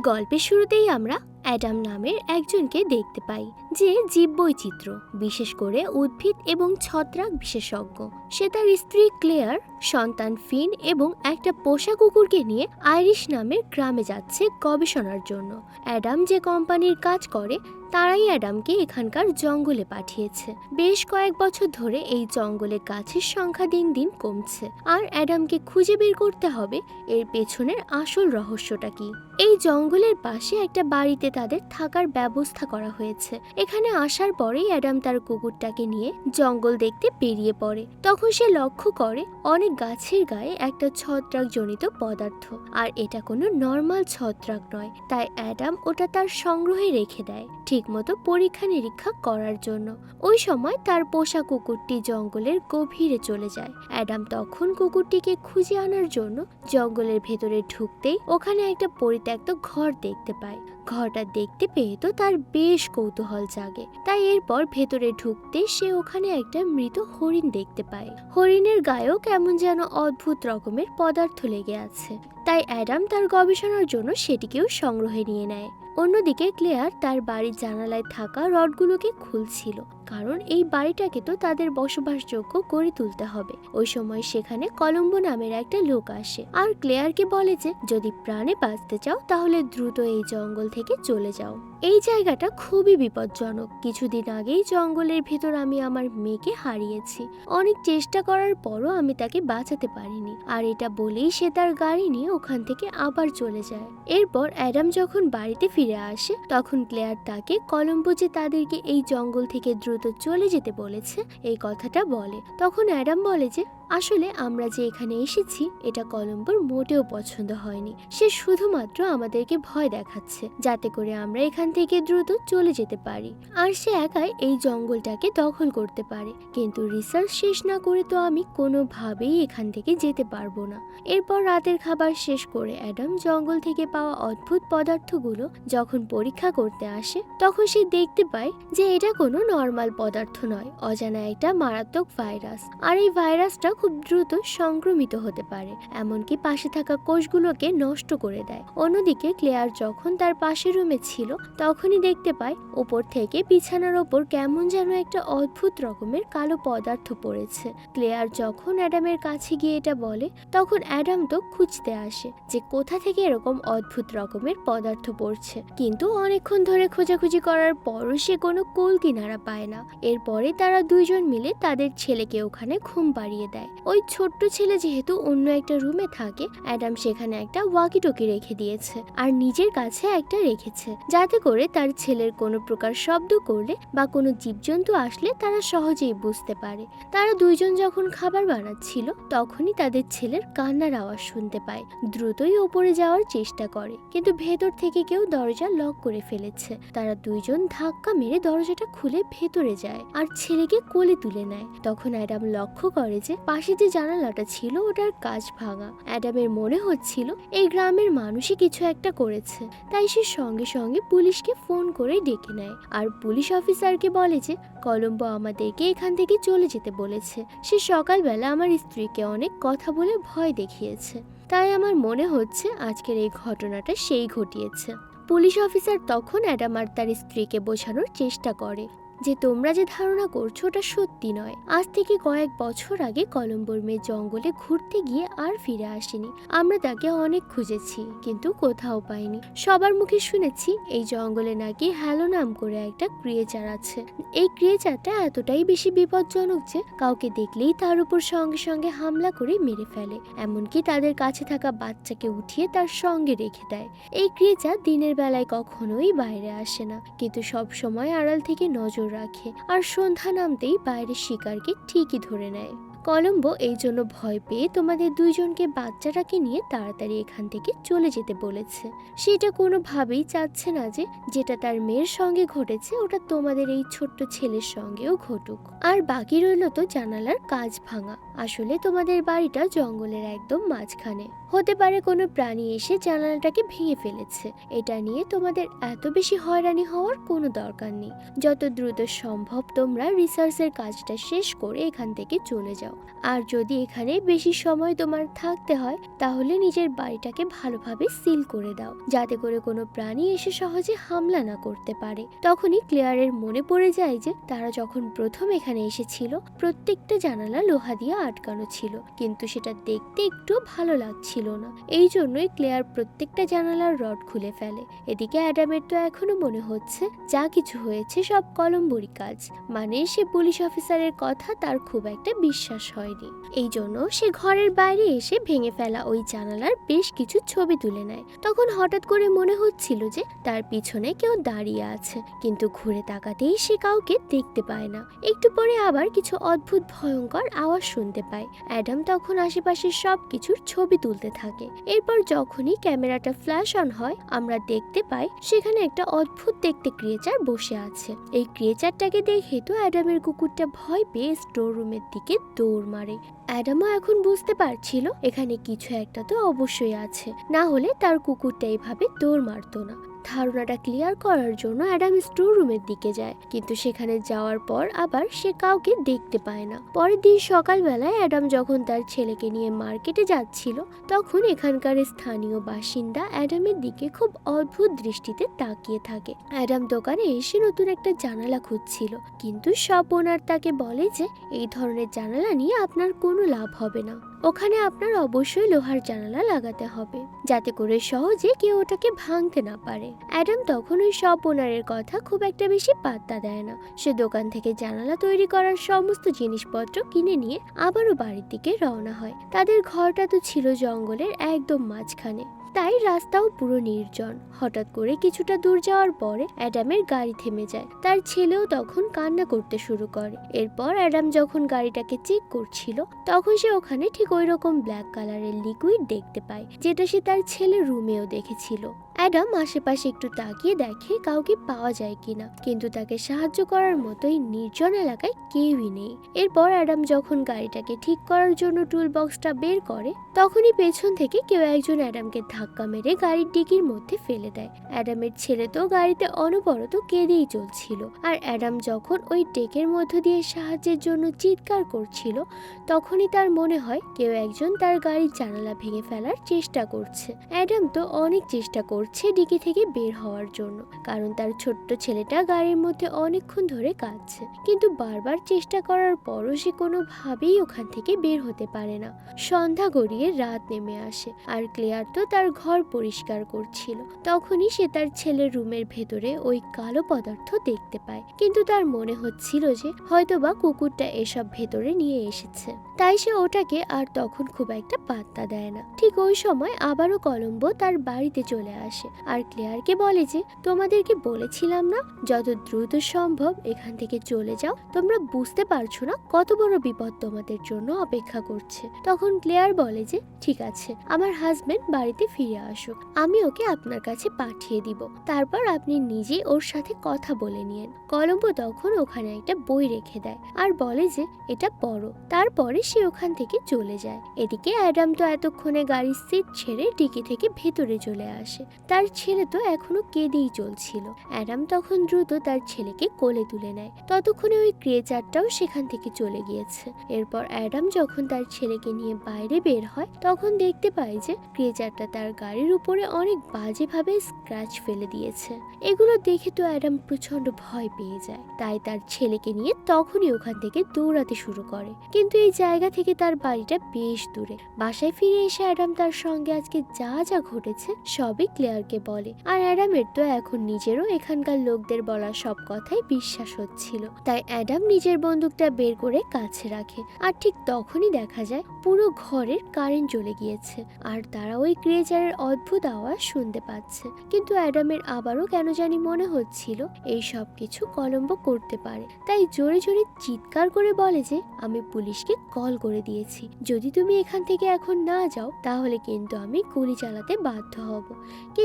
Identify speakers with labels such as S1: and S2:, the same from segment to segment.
S1: গল্পের শুরুতেই আমরা অ্যাডাম নামের একজনকে দেখতে পাই। যে জীববৈচিত্র্য, বিশেষ করে উদ্ভিদ এবং ছত্রাক বিশেষজ্ঞ। সে তার স্ত্রী ক্লেয়ার, সন্তান ফিন এবং একটা পোষা কুকুরকে নিয়ে আইরিশ নামের গ্রামে যাচ্ছে গবেষণার জন্য। অ্যাডাম যে কোম্পানির কাজ করে, তারাই অ্যাডামকে এখানকার জঙ্গলে পাঠিয়েছে। বেশ কয়েক বছর ধরে এই জঙ্গলে গাছের সংখ্যা দিন দিন কমছে। আর অ্যাডামকে খুঁজে বের করতে হবে, এর পেছনের আসল রহস্যটা কি? এই জঙ্গলের পাশে একটা বাড়িতে তাদের থাকার ব্যবস্থা করা হয়েছে। এখানে আসার পরেই অ্যাডাম তার কুকুরটাকে নিয়ে জঙ্গল দেখতে বেরিয়ে পড়ে। তখন সে লক্ষ্য করে অনেক গাছের গায়ে একটা ছত্রাকজনিত পদার্থ, আর এটা কোনো নর্মাল ছত্রাক নয়। তাই অ্যাডাম ওটা তার সংগ্রহে রেখে দেয় ঠিকমতো পরীক্ষা নিরীক্ষা করার জন্য। ওই সময় তার পোষা কুকুরটি জঙ্গলের গভীরে চলে যায়। অ্যাডাম তখন কুকুরটিকে খুঁজে আনার জন্য জঙ্গলের ভেতরে ঢুকতেই ওখানে একটা পরিত্যক্ত ঘর দেখতে পায়। ঘরটা দেখতে পেয়ে তো তার বেশ কৌতূহল জাগে। তাই এরপর ভেতরে ঢুকতে সে ওখানে একটা মৃত হরিণ দেখতে পায়। হরিণের গায়েও কেমন যেন অদ্ভুত রকমের পদার্থ লেগে আছে। তাই অ্যাডাম তার গবেষণার জন্য সেটিকেও সংগ্রহে নিয়ে নেয়। অন্যদিকে ক্লেয়ার তার বাড়ির জানালায় থাকা রডগুলোকে খুলছিল। কারণ এই বাড়িটাকে তো তাদের বসবাসযোগ্য করে তুলতে হবে। ওই সময় সেখানে কলম্বো নামের একটা লোক আসে। আর ক্লেয়ারকে বলে যে, যদি প্রাণে বাঁচতে চাও, তাহলে দ্রুত এই জঙ্গল থেকে চলে যাও। এই জায়গাটা খুবই বিপজ্জনক। কিছুদিন আগেই জঙ্গলের ভেতর আমি আমার মেয়েকে হারিয়েছি। অনেক চেষ্টা করার পরও আমি তাকে বাঁচাতে পারিনি। আর এটা বলেই সে তার গাড়ি নিয়ে ওখান থেকে আবার চলে যায়। এরপর অ্যাডাম যখন বাড়িতে ফিরে আসে, তখন ক্লেয়ার তাকে কলম্বো যে তাদেরকে এই জঙ্গল থেকে দ্রুত চলে যেতে বলেছে এই কথাটা বলে। তখন অ্যাডাম বলে যে আসলে আমরা যে এখানে এসেছি, এটা কলম্বোর মোটেও পছন্দ হয়নি। সে শুধুমাত্র আমাদেরকে ভয় দেখাচ্ছে, যাতে করে আমরা এখান থেকে দ্রুত চলে যেতে পারি। আর সে একাই এই জঙ্গলটাকে দখল করতে পারে। কিন্তু রিসার্চ শেষ না করে তো আমি কোনোভাবেই এখান থেকে যেতে পারব না। এরপর রাতের খাবার শেষ করে অ্যাডাম জঙ্গল থেকে পাওয়া অদ্ভুত পদার্থগুলো যখন পরীক্ষা করতে আসে, তখন সে দেখতে পায় যে এটা কোনো নর্মাল পদার্থ নয়, অজানা একটা মারাত্মক ভাইরাস। আর এই ভাইরাসটা খুব দ্রুত সংক্রমিত হতে পারে, এমনকি পাশে থাকা কোষগুলোকে নষ্ট করে দেয়। অন্যদিকে ক্লেয়ার যখন তার পাশের রুমে ছিল, তখনই দেখতে পায় ওপর থেকে বিছানার ওপর কেমন যেন একটা অদ্ভুত রকমের কালো পদার্থ পড়েছে। ক্লেয়ার যখন অ্যাডামের কাছে গিয়ে এটা বলে, তখন অ্যাডাম তো খুঁজতে আসে যে কোথা থেকে এরকম অদ্ভুত রকমের পদার্থ পড়ছে। কিন্তু অনেকক্ষণ ধরে খোঁজাখুঁজি করার পরও সে কোনো কোল কিনারা পায় না। এরপরে তারা দুইজন মিলে তাদের ছেলেকে ওখানে ঘুম পাড়িয়ে দেয়। ওই ছোট্ট ছেলে যেহেতু অন্য একটা রুমে থাকে, অ্যাডাম সেখানে একটা ওয়াকি টকি রেখে দিয়েছে আর নিজের কাছে একটা রেখেছে। যাতে করে তার ছেলের কোনো প্রকার শব্দ করলে বা কোনো জীবজন্তু আসলে তারা সহজেই বুঝতে পারে। তারা দুইজন যখন খাবার বানাচ্ছিল, তখনই তাদের ছেলের কান্নার আওয়াজ শুনতে পায়। দ্রুতই ওপরে যাওয়ার চেষ্টা করে, কিন্তু ভেতর থেকে কেউ দরজা লক করে ফেলেছে। তারা দুইজন ধাক্কা মেরে দরজাটা খুলে ভেতরে যায় আর ছেলেকে কোলে তুলে নেয়। তখন অ্যাডাম লক্ষ্য করে যে পাশে যে জানালাটা ছিল, ওটার কাজ ভাঙা। অ্যাডামের মনে হচ্ছিল, এই গ্রামের মানুষই কিছু একটা করেছে। তাই সে সঙ্গে সঙ্গে পুলিশকে ফোন করে ডেকে নেয়। আর পুলিশ অফিসারকে বলে যে, কলম্বো আমাদেরকে এখান থেকে চলে যেতে বলেছে। সে সকালবেলা আমার স্ত্রীকে অনেক কথা বলে ভয় দেখিয়েছে। তাই আমার মনে হচ্ছে আজকের এই ঘটনাটা সেই ঘটিয়েছে। পুলিশ অফিসার তখন অ্যাডাম আর তার স্ত্রীকে বোঝানোর চেষ্টা করে। যে তোমরা যে ধারণা করছ ওটা সত্যি নয়। আজ থেকে কয়েক বছর আগে কলম্বোর মেয়ে জঙ্গলে ঘুরতে গিয়ে আর ফিরে আসেনি। আমরা তাকে অনেক খুঁজেছি, কিন্তু কোথাও পাইনি। সবার মুখে শুনেছি এই জঙ্গলে নাকি হ্যালো নাম করে একটা ক্রিয়েচার আছে। এই ক্রিয়েচারটা এতটাই বেশি বিপজ্জনক যে কাউকে দেখলেই তার উপর সঙ্গে সঙ্গে হামলা করে মেরে ফেলে। এমনকি তাদের কাছে থাকা বাচ্চাকে উঠিয়ে তার সঙ্গে রেখে দেয়। এই ক্রিয়েচার দিনের বেলায় কখনোই বাইরে আসে না, কিন্তু সব সময় আড়াল থেকে নজর রাখে আর সন্ধ্যা নামতেই বাইরের শিকারকে ঠিকই ধরে নেয়। কলম্বো এই জন্য ভয় পেয়ে তোমাদের দুইজনকে বাচ্চাটাকে নিয়ে তাড়াতাড়ি এখান থেকে চলে যেতে বলেছে। সেটা কোনোভাবেই চাচ্ছে না যে যেটা তার মেয়ের সঙ্গে ঘটেছে ওটা তোমাদের এই ছোট্ট ছেলের সঙ্গেও ঘটুক। আর বাকি রইল তো জানালার কাজ ভাঙা। আসলে তোমাদের বাড়িটা জঙ্গলের একদম মাঝখানে। হতে পারে কোনো প্রাণী এসে জানালাটাকে ভেঙে ফেলেছে। এটা নিয়ে তোমাদের এত বেশি হয়রানি হওয়ার কোনো দরকার নেই। যত দ্রুত সম্ভব তোমরা রিসার্চের কাজটা শেষ করে এখান থেকে চলে যাও। আর যদি এখানে বেশি সময় তোমার থাকতে হয়, তাহলে নিজের বাড়িটাকে ভালোভাবে সিল করে দাও। যাতে করে কোনো প্রাণী এসে সহজে হামলা না করতে পারে। তখনই ক্লেয়ারের মনে পড়ে যায় যে, তারা যখন প্রথম এখানে এসেছিল, প্রত্যেকটা জানালা লোহা দিয়ে আটকানো ছিল। কিন্তু সেটা দেখতে একটু ভালো লাগছিল না। এই জন্যই ক্লেয়ার প্রত্যেকটা জানালার রড খুলে ফেলে। এদিকে অ্যাডামের তো এখনও মনে হচ্ছে যা কিছু হয়েছে সব কলম্বরি কাজ। মানে সে পুলিশ অফিসারের কথা তার খুব একটা বিশ্বাস হয়নি। এই জন্য সে ঘরের বাইরে এসে ভেঙে ফেলা ওই জানালার বেশ কিছু ছবি তুলে নেয়। তখন হঠাৎ করে মনে হচ্ছিল যে তার পিছনে কেউ দাঁড়িয়ে আছে। কিন্তু ঘুরে তাকাতেই সে কাউকে দেখতে পায় না। একটু পরে আবার কিছু অদ্ভুত ভয়ঙ্কর আওয়াজ শুনতে পায়। অ্যাডাম তখন আশেপাশের সব কিছুর ছবি তুলতে থাকে। এরপর যখনই ক্যামেরাটা ফ্ল্যাশ অন হয়, আমরা দেখতে পাই সেখানে একটা অদ্ভুত দেখতে ক্রিয়েচার বসে আছে। এই ক্রিয়েচারটাকে দেখে তো অ্যাডামের কুকুরটা ভয় পেয়ে স্টোর রুমের দিকে দৌড় মারে। অ্যাডামও এখন বুঝতে পারছিল, এখানে কিছু একটা তো অবশ্যই আছে। না হলে তার কুকুরটা এভাবে দৌড় মারতো না। ধারণাটা ক্লিয়ার করার জন্য অ্যাডাম স্টোর রুমের দিকে যায়। কিন্তু সেখানে যাওয়ার পর আবার সে কাউকে দেখতে পায় না। পরের দিন সকালবেলায় অ্যাডাম যখন তার ছেলেকে নিয়ে মার্কেটে যাচ্ছিল, তখন এখানকার স্থানীয় বাসিন্দা অ্যাডামের দিকে খুব অদ্ভুত দৃষ্টিতে তাকিয়ে থাকে। অ্যাডাম দোকানে এসে নতুন একটা জানালা খুঁজছিল, কিন্তু সব ওনার তাকে বলে যে, এই ধরনের জানালা নিয়ে আপনার কোনো লাভ হবে না। ওখানে আপনার অবশ্যই লোহার জানালা লাগাতে হবে, যাতে করে সহজে কেউ ওটাকে ভাঙতে না পারে। অ্যাডাম তখন ওই সব ওনারের কথা খুব একটা বেশি পাত্তা দেয় না। সে দোকান থেকে জানালা তৈরি করার সমস্ত জিনিসপত্র কিনে নিয়ে আবারও বাড়ির দিকে রওনা হয়। তাদের ঘরটা তো ছিল জঙ্গলের একদম মাঝখানে। তাই রাস্তাও পুরো নির্জন। হঠাৎ করে কিছুটা দূর যাওয়ার পরে অ্যাডামের গাড়ি থেমে যায়। তার ছেলেও তখন কান্না করতে শুরু করে। এরপর অ্যাডাম যখন গাড়িটাকে চেক করছিল, তখন সে ওখানে ঠিক ওই রকম ব্ল্যাক কালারের লিকুইড দেখতে পায়, যেটা সে তার ছেলে রুমেও দেখেছিল। অ্যাডাম আশেপাশে একটু তাকিয়ে দেখে কাউকে পাওয়া যায় কিনা। কিন্তু তাকে সাহায্য করার মতোই নির্জন এলাকায় কেউই নেই। এরপর অ্যাডাম যখন গাড়িটাকে ঠিক করার জন্য টুল বক্সটা বের করে, তখনই পেছন থেকে কেউ একজন অ্যাডামকে ধাক্কা মেরে গাড়ির ডিকির মধ্যে ফেলে দেয়। অ্যাডামের ছেলে তো গাড়িতে অনবরত কেঁদেই চলছিল। আর অ্যাডাম যখন ওই ডেকের মধ্য দিয়ে সাহায্যের জন্য চিৎকার করছিল, তখনই তার মনে হয় কেউ একজন তার গাড়ির জানালা ভেঙে ফেলার চেষ্টা করছে। অ্যাডাম তো অনেক চেষ্টা করছে ডিকি থেকে বের হওয়ার জন্য। কারণ তার ছোট্ট ছেলেটা গাড়ির মধ্যে অনেকক্ষণ ধরে কাঁদছে। কিন্তু বারবার চেষ্টা করার পরও সে কোনোভাবেই ওখান থেকে বের হতে পারে না। সন্ধ্যা গড়িয়ে রাত নেমে আসে আর ক্লেয়ার তো তার ঘর পরিষ্কার করছিল। তখনই সে তার ছেলের রুমের ভেতরে ওই কালো পদার্থ দেখতে পায়। কিন্তু তার মনে হচ্ছিল যে হয়তোবা কুকুরটা এসব ভেতরে নিয়ে এসেছে। তাই সে ওটাকে আর তখন খুব একটা পাত্তা দেয় না। ঠিক ওই সময় আবারও কলম্বো তার বাড়িতে চলে আসে। আর ক্লেয়ারকে বলে যে, তোমাদেরকে বলেছিলাম না, যত দ্রুত সম্ভব এখান থেকে চলে যাও। তোমরা বুঝতে পারছ না কত বড় বিপদ তোমাদের জন্য অপেক্ষা করছে। তখন ক্লেয়ার বলে যে, ঠিক আছে, আমার হাজবেন্ড বাড়িতে ফিরে আসুক। আমি ওকে আপনার কাছে পাঠিয়ে দিব। তারপর আপনি নিজে ওর সাথে কথা বলে নিয়েন। কলম্বো তখন ওখানে একটা বই রেখে দেয় আর বলে যে, এটা পড়ো। তারপরে সে ওখান থেকে চলে যায়। এদিকে অ্যাডাম তো এতক্ষণে গাড়ির সিট ছেড়ে ডিকি থেকে ভেতরে চলে আসে। তার ছেলে তো এখনও কেঁদেই চলছিল। অ্যাডাম তখন দ্রুত তার ছেলেকে কোলে তুলে নেয়। ততক্ষণে ওই ক্রিয়েচারটাও সেখান থেকে চলে গিয়েছে। এরপর অ্যাডাম যখন তার ছেলেকে নিয়ে বাইরে বের হয়, তখন দেখতে পায় যে ক্রিয়েচারটা তার গাড়ির উপরে অনেক বাজেভাবে স্ক্র্যাচ ফেলে দিয়েছে। এগুলো দেখে তো অ্যাডাম প্রচণ্ড ভয় পেয়ে যায়। তাই তার ছেলেকে নিয়ে তখনই ওখান থেকে দৌড়াতে শুরু করে। কিন্তু এই জায়গা থেকে তার বাড়িটা বেশ দূরে। বাসায় ফিরে এসে অ্যাডাম তার সঙ্গে আজকে যা যা ঘটেছে সবই ক্লেয়ারকে বলে। আর অ্যাডামের তো এখন নিজেরও এখানকার লোকদের বলা সব কথাই বিশ্বাস হচ্ছিল। তাই অ্যাডাম নিজের বন্দুকটা বের করে কাছে রাখে। আর ঠিক তখনই দেখা যায়, পুরো ঘরের কারেন্ট চলে গিয়েছে। আর তারা ওই ক্রিয়েচারের অদ্ভুত আওয়াজ শুনতে পাচ্ছে। কিন্তু অ্যাডামের আবারও কেন জানি মনে হচ্ছিল, এই সব কিছু কলম্বো করতে পারে। তাই জোরে জোরে চিৎকার করে বলে যে, আমি পুলিশকে কল করে দিয়েছি। যদি তুমি এখান থেকে এখন না যাও, তাহলে কিন্তু আমি গুলি চালাতে বাধ্য হব।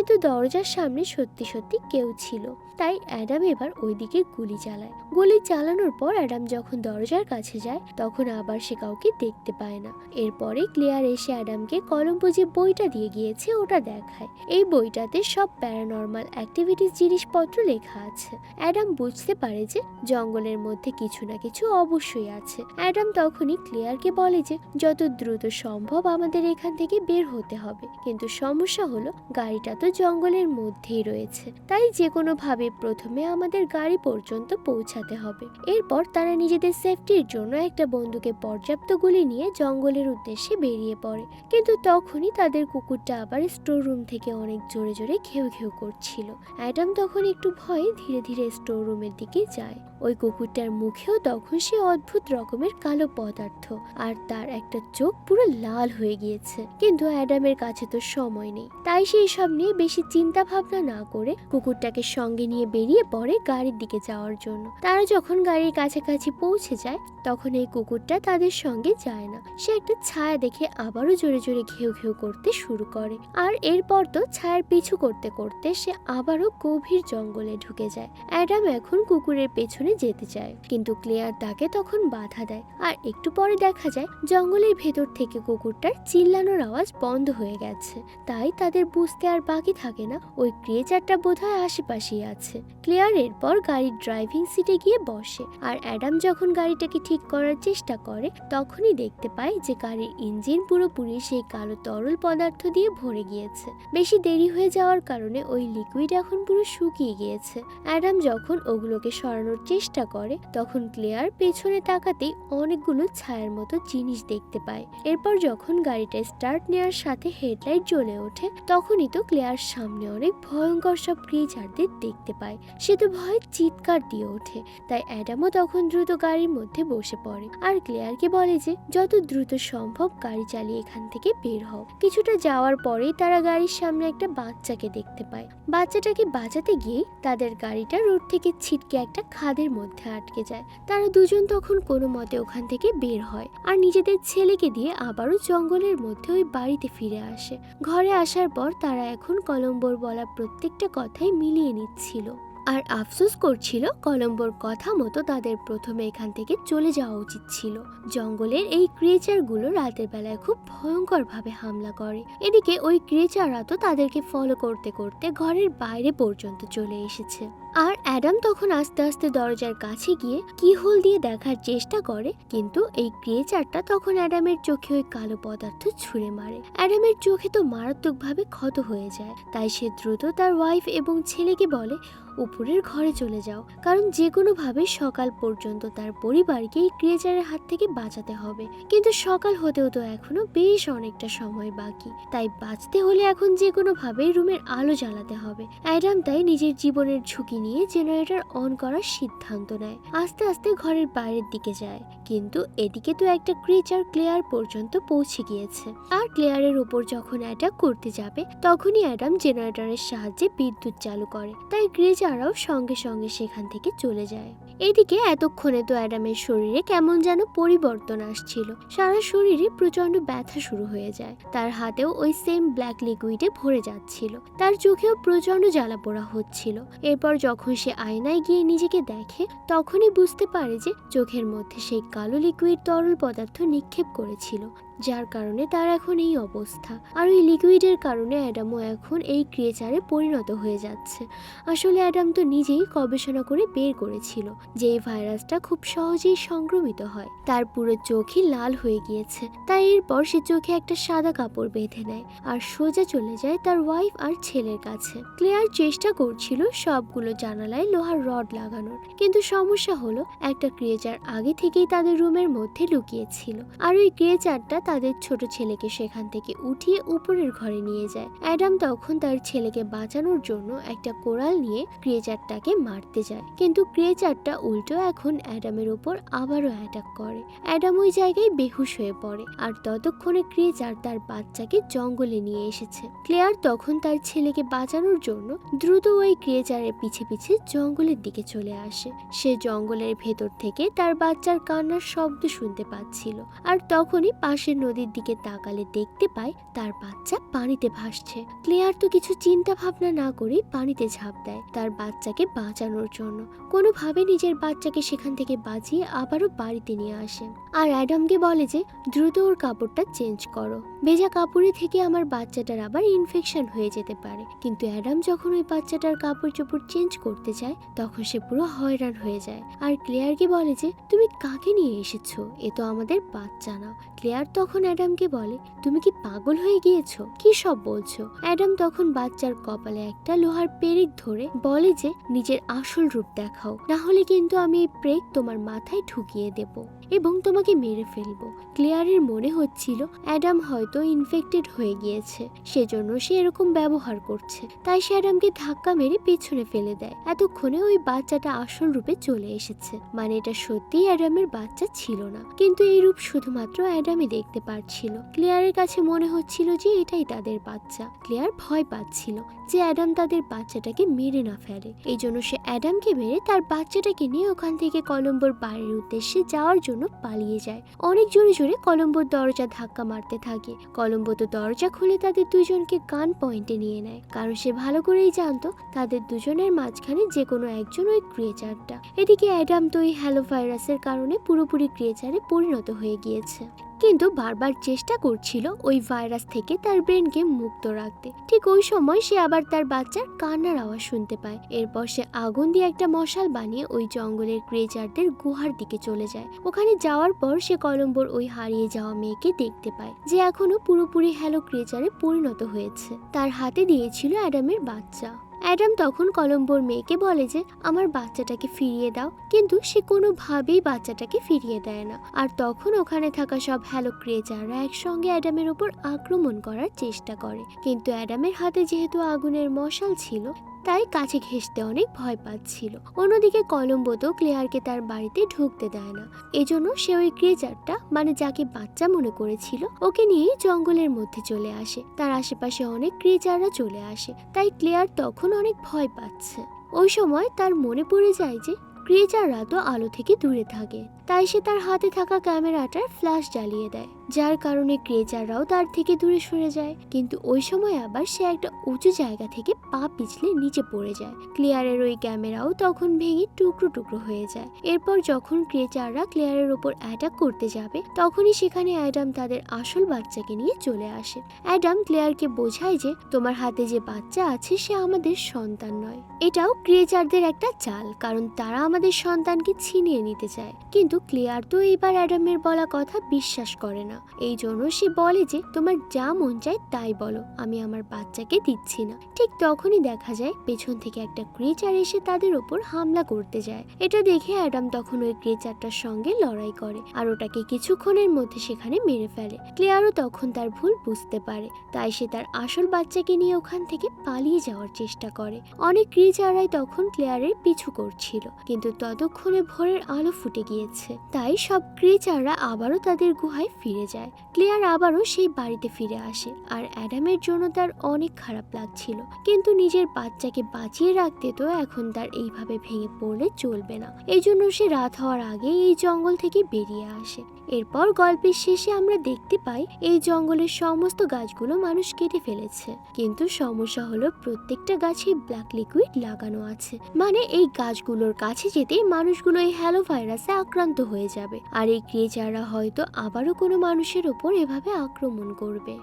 S1: কিন্তু দরজার সামনে সত্যি সত্যি কেউ ছিল। তাই অ্যাডাম এবার ওইদিকে গুলি চালায়। গুলি চালানোর পর অ্যাডাম যখন দরজার কাছে যায়, তখন আবার সে কাউকে দেখতে পায় না। এরপরে ক্লিয়ার এসে অ্যাডামকে কলম্বো যে বইটা দিয়ে গিয়েছে, ওটা দেখায়। এই বইটাতে সব প্যারানর্মাল অ্যাক্টিভিটিস জিনিসপত্র লেখা আছে। অ্যাডাম বুঝতে পারে যে জঙ্গলের মধ্যে কিছু না কিছু অবশ্যই আছে। অ্যাডাম তখনই ক্লিয়ারকে বলে যে, যত দ্রুত সম্ভব আমাদের এখান থেকে বের হতে হবে। কিন্তু সমস্যা হলো, গাড়িটা তো জঙ্গলের মধ্যেই রয়েছে। তাই যে কোনোভাবে প্রথমে আমাদের গাড়ি পর্যন্ত পৌঁছাতে হবে। এরপর তারা নিজেদের সেফটির জন্য একটা বন্দুকে পর্যাপ্ত গুলি নিয়ে জঙ্গলের উদ্দেশ্যে বেরিয়ে পড়ে। কিন্তু তখনই তাদের কুকুরটা আবার স্টোর রুম থেকে অনেক জোরে জোরে ঘেউ ঘেউ করছিল। অ্যাডাম তখন একটু ভয়ে ধীরে ধীরে স্টোর রুমের দিকে যায়। ওই কুকুরটার মুখেও তখন সে অদ্ভুত রকমের কালো পদার্থ আর তার একটা চোখ পুরো লাল হয়ে গিয়েছে। কিন্তু অ্যাডামের কাছে তো সময় নেই। তাই সে সব নিয়ে বেশি চিন্তা ভাবনা না করে কুকুরটাকে সঙ্গে নিয়ে বেরিয়ে পড়ে গাড়ির দিকে যাওয়ার জন্য। তারা যখন গাড়ির কাছাকাছি পৌঁছে যায়, তখন এই কুকুরটা তাদের সঙ্গে যায় না। সে একটা ছায়া দেখে আবারও জোরে জোরে ঘেউ ঘেউ করতে শুরু করে। আর এরপর তো ছায়ার পিছু করতে করতে সে আবারও গভীর জঙ্গলে ঢুকে যায়। অ্যাডাম এখন কুকুরের পেছনে যেতে চায়, কিন্তু ক্লেয়ার তাকে তখন বাধা দেয়। আর একটু পরে দেখা যায়, জঙ্গলের ভেতর থেকে কুকুরটার চিল্লানোর আওয়াজ বন্ধ হয়ে গেছে। তাই তাদের বুঝতে আর বাকি থাকে না। ওই ক্রিয়েচারটা বোধহয় আশেপাশেই আছে। ক্লিয়ার এরপর গাড়ির ড্রাইভিং সিটে গিয়ে বসে। আর অ্যাডাম যখন গাড়িটাকে ঠিক করার চেষ্টা করে, তখনই দেখতে পায় যে গাড়ির ইঞ্জিন পুরোপুরি সেই কালো তরল পদার্থ দিয়ে ভরে গিয়েছে। বেশি দেরি হয়ে যাওয়ার কারণে ওই লিকুইড এখন পুরো শুকিয়ে গিয়েছে। অ্যাডাম যখন ওগুলোকে সরানোর চেষ্টা করে, তখন ক্লিয়ার পেছনে তাকাতেই অনেকগুলো ছায়ার মতো জিনিস দেখতে পায়। এরপর যখন গাড়িটা স্টার্ট নেওয়ার সাথে হেডলাইট জ্বলে ওঠে, তখনই তো ক্লিয়ার সামনে অনেক ভয়ঙ্কর সব ক্রিয়েচারদের দেখতে পায়। সে তো ভয়ে চিৎকার দিয়ে ওঠে। তাই অ্যাডামও তখন দ্রুত গাড়ির মধ্যে বসে পড়ে। আর ক্লিয়ারকে বলে যে, যত দ্রুত সম্ভব গাড়ি চালিয়ে এখান থেকে বের হও। কিছুটা যাওয়ার পরেই তারা গাড়ির সামনে একটা বাচ্চাকে দেখতে পায়। বাচ্চাটাকে বাঁচাতে গিয়ে তাদের গাড়িটা রোড থেকে ছিটকে একটা খাদের মধ্যে আটকে যায়। তারা দুজন তখন কোনো মতে ওখান থেকে বের হয়। আর নিজেদের ছেলেকে দিয়ে আবারও জঙ্গলের মধ্যে ওই বাড়িতে ফিরে আসে। ঘরে আসার পর তারা এখন কলম্বোর বলা প্রত্যেকটা কথাই মিলিয়ে নিচ্ছিল। আর আফসোস করছিল কলম্বোর কথা মতো তাদের প্রথমে এখান থেকে চলে যাওয়া উচিত ছিল। জঙ্গলের এই ক্রিয়েচারগুলো রাতের বেলায় খুব ভয়ঙ্করভাবে হামলা করে। এদিকে ওই ক্রিয়েচাররা তো তাদেরকে ফলো করতে করতে ঘরের বাইরে পর্যন্ত চলে এসেছে। আর অ্যাডাম তখন আস্তে আস্তে দরজার কাছে গিয়ে কি হোল দিয়ে দেখার চেষ্টা করে, কিন্তু এই ক্রিয়েচারটা তখন অ্যাডামের চোখে ওই কালো পদার্থ ছুঁড়ে মারে। অ্যাডামের চোখে তো মারাত্মকভাবে ক্ষত হয়ে যায়, তাই সে দ্রুত তার ওয়াইফ এবং ছেলেকে বলে, উপরের ঘরে চলে যাও। কারণ যে কোনোভাবে সকাল পর্যন্ত তার পরিবারকে এই ক্রিয়েচারের হাত থেকে বাঁচাতে হবে। কিন্তু সকাল হতেও তো এখনও বেশ অনেকটা সময় বাকি, তাই বাঁচতে হলে এখন যে কোনোভাবে রুমের আলো জ্বালাতে হবে। অ্যাডাম তাই নিজের জীবনের ঝুঁকি নিয়ে জেনারেটর অন করার সিদ্ধান্ত নেয়। আস্তে আস্তে ঘরের বাইরের দিকে যায়। কিন্তু এদিকে তো একটা ক্রিচার ক্লেয়ার পর্যন্ত পৌঁছে গিয়েছে। আর ক্লেয়ারের উপর যখন অ্যাটাক করতে যাবে, তখনই অ্যাডাম জেনারেটরের সাহায্যে বিদ্যুৎ চালু করে। তাই ক্রিয়েচাররাও সঙ্গে সঙ্গে সেখান থেকে চলে যায়। এদিকে এতক্ষণে তো অ্যাডামের শরীরে কেমন যেন পরিবর্তন আসছিল। সারা শরীরে প্রচণ্ড ব্যথা শুরু হয়ে যায়। তার হাতেও ওই সেম ব্ল্যাক লিকুইডে ভরে যাচ্ছিল। তার চোখেও প্রচণ্ড জ্বালা পোড়া হচ্ছিল। এরপর যখন সে আয়নায় গিয়ে নিজেকে দেখে, তখনই বুঝতে পারে যে চোখের মধ্যে সেই কালো লিকুইড তরল পদার্থ নিক্ষেপ করেছিল। যার কারণে তার এখন এই অবস্থা। আর ওই লিকুইডের কারণে অ্যাডামও এখন এই ক্রিয়েচারে পরিণত হয়ে যাচ্ছে। আসলে অ্যাডাম তো নিজেই গবেষণা করে বের করেছিল যে এই ভাইরাসটা খুব সহজেই সংক্রমিত হয়। তার পুরো চোখই লাল হয়ে গিয়েছে। তাই এরপর সে চোখে একটা সাদা কাপড় বেঁধে নেয় আর সোজা চলে যায় তার ওয়াইফ আর ছেলের কাছে। ক্লেয়ার চেষ্টা করছিল সবগুলো জানালায় লোহার রড লাগানোর। কিন্তু সমস্যা হলো, একটা ক্রিয়েচার আগে থেকেই তাদের রুমের মধ্যে লুকিয়েছিল। আর ওই ক্রিয়েচারটা তাদের ছোট ছেলেকে সেখান থেকে উঠিয়ে উপরের ঘরে নিয়ে যায়। অ্যাডাম তখন তার ছেলেকে বাঁচানোর জন্য একটা কোরাল নিয়ে ক্রিয়েচারটাকে মারতে যায়। কিন্তু ক্রিয়েচারটা উল্টো এখন অ্যাডামের উপর আবারও অ্যাটাক করে। অ্যাডাম ওই জায়গায় বেহুশ হয়ে পড়ে আর ততক্ষণে ক্রিয়েচার তার বাচ্চাকে জঙ্গলে নিয়ে এসেছে। ক্লেয়ার তখন তার ছেলেকে বাঁচানোর জন্য দ্রুত ওই ক্রিয়েচারের পিছে পিছে জঙ্গলের দিকে চলে আসে। সে জঙ্গলের ভেতর থেকে তার বাচ্চার কান্নার শব্দ শুনতে পাচ্ছিল। আর তখনই পাশের নদীর দিকে তাকালে দেখতে পায় তার বাচ্চা পানিতে ভাসছে। ক্লেয়ার তো কিছু চিন্তা ভাবনা না করেই পানিতে ঝাঁপ দেয় তার বাচ্চাকে বাঁচানোর জন্য। কোনোভাবে নিজের বাচ্চাকে সেখান থেকে বাঁচিয়ে আবারও বাড়িতে নিয়ে আসে। আর অ্যাডামকে বলে যে, দ্রুত ওর কাপড়টা চেঞ্জ করো। ভেজা কাপড়ে থেকে আমার বাচ্চাটার আবার ইনফেকশন হয়ে যেতে পারে। কিন্তু অ্যাডাম যখন ওই বাচ্চাটার কাপড় চোপড় চেঞ্জ করতে চায়, তখন সে পুরো হয়রান হয়ে যায়। আর ক্লেয়ারকে বলে যে, তুমি কাকে নিয়ে এসেছ? এ তো আমাদের বাচ্চা না। ক্লেয়ার তখন অ্যাডামকে বলে, তুমি কি পাগল হয়ে গিয়েছো? কি সব বলছো? অ্যাডাম তখন বাচ্চার কপালে একটা লোহার পেরেক ধরে বলে যে, নিজের আসল রূপ দেখাও। না হলে কিন্তু আমি এই প্রেক তোমার মাথায় ঢুকিয়ে দেব। এবং তোমাকে মেরে ফেলব। ক্লেয়ারের মনে হচ্ছিল অ্যাডাম হয়তো ইনফেক্টেড হয়ে গিয়েছে, সেজন্য সে এরকম ব্যবহার করছে। তাই সে অ্যাডামকে ধাক্কা মেরে পেছনে ফেলে দেয়। এতক্ষণে ওই বাচ্চাটা আসল রূপে চলে এসেছে। মানে এটা সত্যিই অ্যাডামের বাচ্চা ছিল না। কিন্তু এই রূপ শুধুমাত্র অ্যাডামই দেখতে পারছিল। ক্লেয়ারের কাছে মনে হচ্ছিল যে এটাই তাদের বাচ্চা। ক্লিয়ার ভয় পাচ্ছিল। যে অ্যাডাম তাদের বাচ্চাটাকে মেরে না ফেলে। এই জন্য সে অ্যাডামকে মেরে তার বাচ্চাটাকে নিয়ে ওখান থেকে কলম্বোর বাড়ির উদ্দেশ্যে যাওয়ার জন্য পালিয়ে যায়। অনেক জোরে জোরে কলম্বোর দরজা ধাক্কা মারতে থাকে। কলম্বো তো দরজা খুলে তাদের দুজনকে গান পয়েন্টে নিয়ে নেয়। কারণ সে ভালো করেই জানতো তাদের দুজনের মাঝখানে যে কোনো একজন ওই ক্রিয়েচারটা। এদিকে অ্যাডাম তো ওই হ্যালো ভাইরাসের কারণে পুরোপুরি ক্রিয়েচারে পরিণত হয়ে গিয়েছে। কিন্তু বারবার চেষ্টা করছিল ওই ভাইরাস থেকে তার ব্রেনকে মুক্ত রাখতে। ঠিক ওই সময় সে আবার তার বাচ্চার কান্নার আওয়াজ শুনতে পায়। এরপর সে আগুন দিয়ে একটা মশাল বানিয়ে ওই জঙ্গলের ক্রিয়েচারদের গুহার দিকে চলে যায়। ওখানে যাওয়ার পর সে কলম্বোর ওই হারিয়ে যাওয়া মেয়েকে দেখতে পায়, যে এখনও পুরোপুরি হ্যালো ক্রিয়েচারে পরিণত হয়েছে। তার হাতে দিয়েছিল অ্যাডামের বাচ্চা। অ্যাডাম তখন কলম্বোর মেয়েকে বলে যে, আমার বাচ্চাটাকে ফিরিয়ে দাও। কিন্তু সে কোনোভাবেই বাচ্চাটাকে ফিরিয়ে দেয় না। আর তখন ওখানে থাকা সব হ্যালো ক্রিয়েচাররা একসঙ্গে অ্যাডামের উপর আক্রমণ করার চেষ্টা করে। কিন্তু অ্যাডামের হাতে যেহেতু আগুনের মশাল ছিল তাই কাছে ঘেঁষতে অনেক ভয় পাচ্ছিল। অন্যদিকে কলম্বো তো ক্লেয়ারকে তার বাড়িতে ঢুকতে দেয় না। এজন্য সে ওই ক্রিয়েচারটা মানে যাকে বাচ্চা মনে করেছিল, ওকে নিয়ে জঙ্গলের মধ্যে চলে আসে। তার আশেপাশে অনেক ক্রিয়েচাররা চলে আসে, তাই ক্লেয়ার তখন অনেক ভয় পাচ্ছে। ওই সময় তার মনে পড়ে যায় যে ক্রিয়েচাররা তো আলো থেকে দূরে থাকে, তাই সে তার হাতে থাকা ক্যামেরাটার ফ্ল্যাশ জ্বালিয়ে দেয়। যার কারণে ক্রিয়েচাররাও তার থেকে দূরে সরে যায়। কিন্তু ওই সময় আবার সে একটা উঁচু জায়গা থেকে পা পিছলে নিচে পড়ে যায়। ক্লিয়ারের ওই ক্যামেরাও তখন ভেঙে টুকরো টুকরো হয়ে যায়। এরপর যখন ক্রিয়েচাররা ক্লিয়ারের ওপর অ্যাটাক করতে যাবে, তখনই সেখানে অ্যাডাম তাদের আসল বাচ্চাকে নিয়ে চলে আসে। অ্যাডাম ক্লিয়ারকে বোঝায় যে, তোমার হাতে যে বাচ্চা আছে, সে আমাদের সন্তান নয়। এটাও ক্রিয়েচারদের একটা চাল, কারণ তারা আমাদের সন্তানকে ছিনিয়ে নিতে চায়। কিন্তু ক্লিয়ার তো এবার অ্যাডামের বলা কথা বিশ্বাস করে না। এই জন্য সে বলে যে, তোমার যা মন চায় তাই বলো, আমি আমার বাচ্চাকে দিচ্ছি না। ঠিক তখনই দেখা যায় পেছন থেকে একটা ক্রিচার এসে তাদের ওপর হামলা করতে যায়। এটা দেখে অ্যাডাম তখন ওই ক্রিয়েচারটার সঙ্গে লড়াই করে আর ওটাকে কিছুক্ষণের মধ্যে সেখানে মেরে ফেলে। ক্লিয়ারও তখন তার ভুল বুঝতে পারে, তাই সে তার আসল বাচ্চাকে নিয়ে ওখান থেকে পালিয়ে যাওয়ার চেষ্টা করে। অনেক ক্রিয়েচাররাই তখন ক্লিয়ারের পিছু করছিল, কিন্তু ততক্ষণে ভোরের আলো ফুটে গিয়েছে। তাই সব ক্রিয়েচাররা আবারও তাদের গুহায় ফিরে যায়। ক্লিয়ার আবারও সেই বাড়িতে ফিরে আসে আর অ্যাডামের জন্য তার অনেক খারাপ লাগছিল। কিন্তু নিজের বাচ্চাকে বাঁচিয়ে রাখতে তো এখন তার এইভাবে ভেঙে পড়লে চলবে না। এই জন্য সে রাত হওয়ার আগে এই জঙ্গল থেকে বেরিয়ে আসে। এরপর গল্পের শেষে আমরা দেখতে পাই, এই জঙ্গলের সমস্ত গাছগুলো মানুষ কেটে ফেলেছে। কিন্তু সমস্যা হলো প্রত্যেকটা গাছে ব্ল্যাক লিকুইড লাগানো আছে। মানে এই গাছগুলোর কাছে যেতেই মানুষগুলো এই হ্যালো ভাইরাসে আক্রান্ত হয়ে যাবে। আর এই ক্রিয়েচাররা হয়তো আবারও কোনো মানুষের উপর এভাবে আক্রমণ করবে।